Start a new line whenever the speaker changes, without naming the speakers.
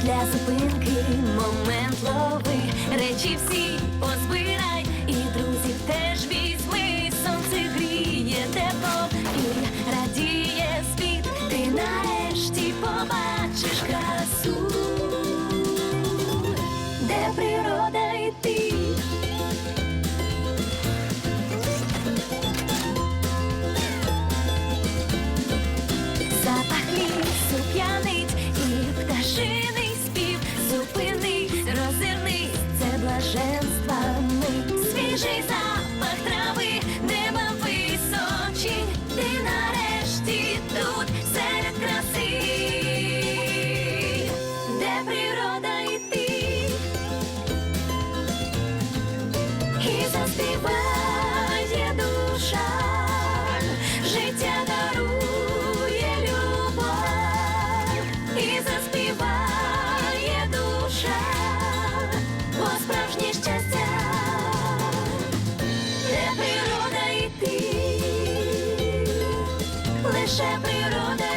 Після зупинки. Момент лови, речі всі позбирай, і друзів теж візьми, сонце гріє тепло і радіє світ, ти нарешті побачиш красу, це блаженства. Ми Свіжий запах трави, неба височі Ти нарешті тут серед краси Де природа і ти І заспіває щастя, де природа і ти, лише природа.